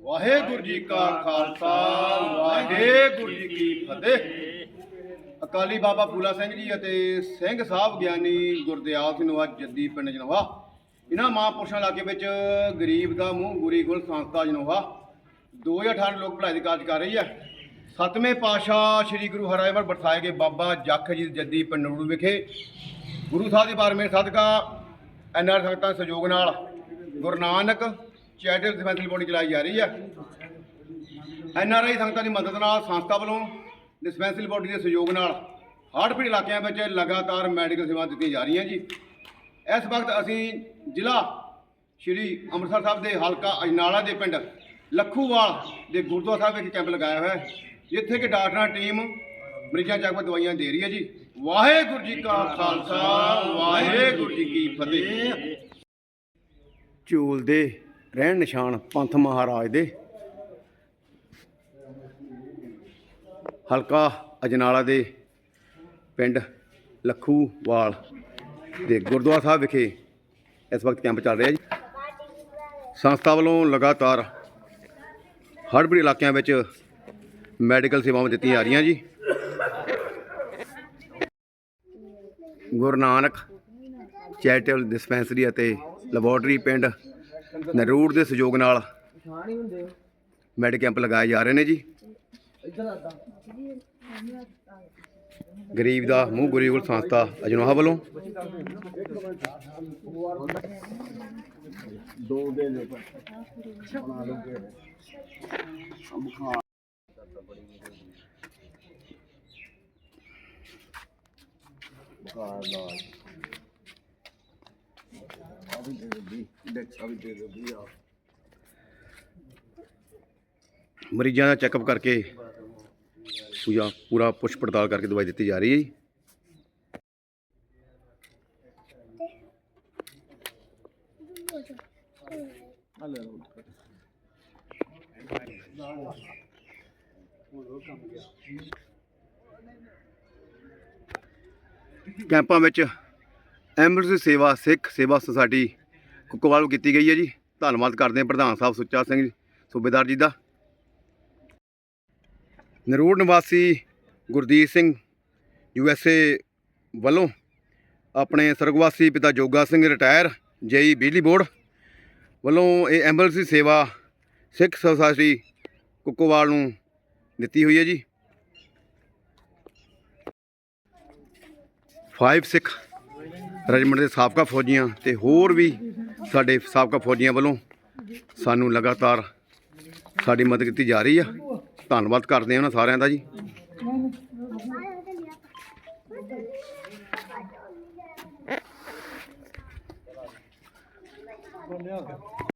ਵਾਹਿਗੁਰੂ ਜੀ ਕਾ ਖਾਲਸਾ, ਵਾਹਿਗੁਰੂ ਜੀ ਕੀ ਫਤਿਹ। ਅਕਾਲੀ ਬਾਬਾ ਫੂਲਾ ਸਿੰਘ ਜੀ ਅਤੇ ਸਿੰਘ ਸਾਹਿਬ ਗਿਆਨੀ ਗੁਰਦਿਆਲ ਸਿੰਘ ਨੂੰ ਅੱਜ ਜੱਦੀ ਪਿੰਡ ਜਨੋਹਾ। ਇਹਨਾਂ ਮਹਾਂਪੁਰਸ਼ਾਂ ਇਲਾਕੇ ਵਿੱਚ ਗਰੀਬ ਦਾ ਮੂੰਹ ਗੁਰੀ ਗੁਲ ਸੰਸਥਾ ਜਨੋਹਾ। 2018 ਲੋਕ ਭਲਾਈ ਦੀ ਕਾਰਜ ਕਰ ਰਹੀ ਹੈ। ਸਤਵੇਂ ਪਾਤਸ਼ਾਹ ਸ੍ਰੀ ਗੁਰੂ ਹਰਿਰਾਇ ਬਰਸਾਏ ਗਏ ਬਾਬਾ ਜੱਖ ਜੀ ਜੱਦੀ ਪਿੰਡ ਨੂਰੂ ਵਿਖੇ। ਗੁਰੂ ਸਾਹਿਬ ਦੇ ਦੀ ਬਾਰਮੇ ਸਦਕਾ ਐਨਆਰ ਸੰਗਤਾਂ ਸਹਿਯੋਗ ਨਾਲ ਗੁਰੂ ਨਾਨਕ ਚੈਰੀਟੇਬਲ ਡਿਸਪੈਂਸਰੀ ਬੋਡੀ ਚਲਾਈ ਜਾ ਰਹੀ ਹੈ ਐੱਨ ਆਰ ਆਈ ਸੰਗਤਾਂ ਦੀ ਮਦਦ ਨਾਲ ਸੰਸਥਾ ਵੱਲੋਂ ਡਿਸਪੈਂਸਰੀ ਬੋਡੀ ਦੇ ਸਹਿਯੋਗ ਨਾਲ ਹੜ੍ਹ ਪੀੜਤ ਇਲਾਕਿਆਂ ਵਿੱਚ ਲਗਾਤਾਰ ਮੈਡੀਕਲ ਸੇਵਾ ਦਿੱਤੀਆਂ ਜਾ ਰਹੀਆਂ ਜੀ। ਇਸ ਵਕਤ ਅਸੀਂ ਜ਼ਿਲ੍ਹਾ ਸ਼੍ਰੀ ਅੰਮ੍ਰਿਤਸਰ ਸਾਹਿਬ ਦੇ ਹਲਕਾ ਅਜਨਾਲਾ ਦੇ ਪਿੰਡ ਲੱਖੂਵਾਲ ਦੇ ਗੁਰਦੁਆਰਾ ਸਾਹਿਬ ਵਿਖੇ ਕੈਂਪ ਲਗਾਇਆ ਹੋਇਆ ਹੈ, ਜਿੱਥੇ ਕਿ ਡਾਕਟਰਾਂ ਟੀਮ ਮਰੀਜ਼ਾਂ ਚੱਕ ਦਵਾਈਆਂ ਦੇ ਰਹੀ ਹੈ ਜੀ। ਵਾਹਿਗੁਰੂ ਜੀ ਕਾ ਖਾਲਸਾ, ਵਾਹਿਗੁਰੂ ਜੀ ਕੀ ਫਤਿਹ। ਝੂਲ ਦੇ ਰਹਿਣ ਨਿਸ਼ਾਨ ਪੰਥ ਮਹਾਰਾਜ ਦੇ। ਹਲਕਾ ਅਜਨਾਲਾ ਦੇ ਪਿੰਡ ਲੱਖੂਵਾਲ ਦੇ ਗੁਰਦੁਆਰਾ ਸਾਹਿਬ ਵਿਖੇ ਇਸ ਵਕਤ ਕੈਂਪ ਚੱਲ ਰਿਹਾ ਜੀ। ਸੰਸਥਾ ਵੱਲੋਂ ਲਗਾਤਾਰ ਹੜਬੜੀ ਇਲਾਕਿਆਂ ਵਿੱਚ ਮੈਡੀਕਲ ਸੇਵਾਵਾਂ ਦਿੱਤੀਆਂ ਜਾ ਰਹੀਆਂ ਜੀ। ਗੁਰੂ ਨਾਨਕ ਚੈਰੀਟੇਬਲ ਡਿਸਪੈਂਸਰੀ ਅਤੇ ਲੈਬੋਰਟਰੀ ਪਿੰਡ ਨਰੂੜ ਦੇ ਸਹਿਯੋਗ ਨਾਲ ਮੈਡੀਕਲ ਕੈਂਪ ਲਗਾਏ ਜਾ ਰਹੇ ਨੇ ਜੀ। ਗਰੀਬ ਦਾ ਮੂੰਹ ਗੁਰੀ ਗੁਲ ਸੰਸਥਾ ਅਜਨੋਹਾ ਵੱਲੋਂ। ਮਰੀਜ਼ਾਂ ਦਾ ਚੈੱਕਅਪ ਕਰਕੇ ਪੂਜਾ, ਪੂਰਾ ਪੁੱਛ ਪੜਤਾਲ ਕਰਕੇ ਦਵਾਈ ਦਿੱਤੀ ਜਾ ਰਹੀ ਹੈ ਜੀ। ਕੈਂਪਾਂ ਵਿੱਚ ਐਂਬੂਲੈਂਸ ਸੇਵਾ, ਸਿੱਖ ਸੇਵਾ ਸੁਸਾਇਟੀ ਕੁੱਕਵਾਲ ਨੂੰ ਕੀਤੀ ਗਈ ਹੈ ਜੀ। ਧੰਨਵਾਦ ਕਰਦੇ ਹਾਂ ਪ੍ਰਧਾਨ ਸਾਹਿਬ ਸੁੱਚਾ ਸਿੰਘ ਸੂਬੇਦਾਰ ਜੀ ਦਾ। ਨਰੂੜ ਨਿਵਾਸੀ Gurdeep Singh, U S A ਵੱਲੋਂ ਆਪਣੇ ਸਰਗਵਾਸੀ ਪਿਤਾ ਜੋਗਾ ਸਿੰਘ ਰਿਟਾਇਰ ਜੇਈ ਬਿਜਲੀ ਬੋਰਡ ਵੱਲੋਂ ਇਹ ਐਂਬੂਲੈਂਸ ਸੇਵਾ ਸਿੱਖ ਸੁਸਾਇਟੀ ਕੁੱਕੋਵਾਲ ਨੂੰ ਦਿੱਤੀ ਹੋਈ ਹੈ ਜੀ। 5 ਸਿੱਖ ਰੈਜੀਮੈਂਟ ਦੇ ਸਾਬਕਾ ਫੌਜੀਆਂ ਤੇ ਹੋਰ ਵੀ ਸਾਡੇ ਸਾਬਕਾ ਫੌਜੀਆਂ ਵੱਲੋਂ ਸਾਨੂੰ ਲਗਾਤਾਰ ਸਾਡੀ ਮਦਦ ਕੀਤੀ ਜਾ ਰਹੀ ਆ। ਧੰਨਵਾਦ ਕਰਦੇ ਹਾਂ ਉਹਨਾਂ ਸਾਰਿਆਂ ਦਾ ਜੀ।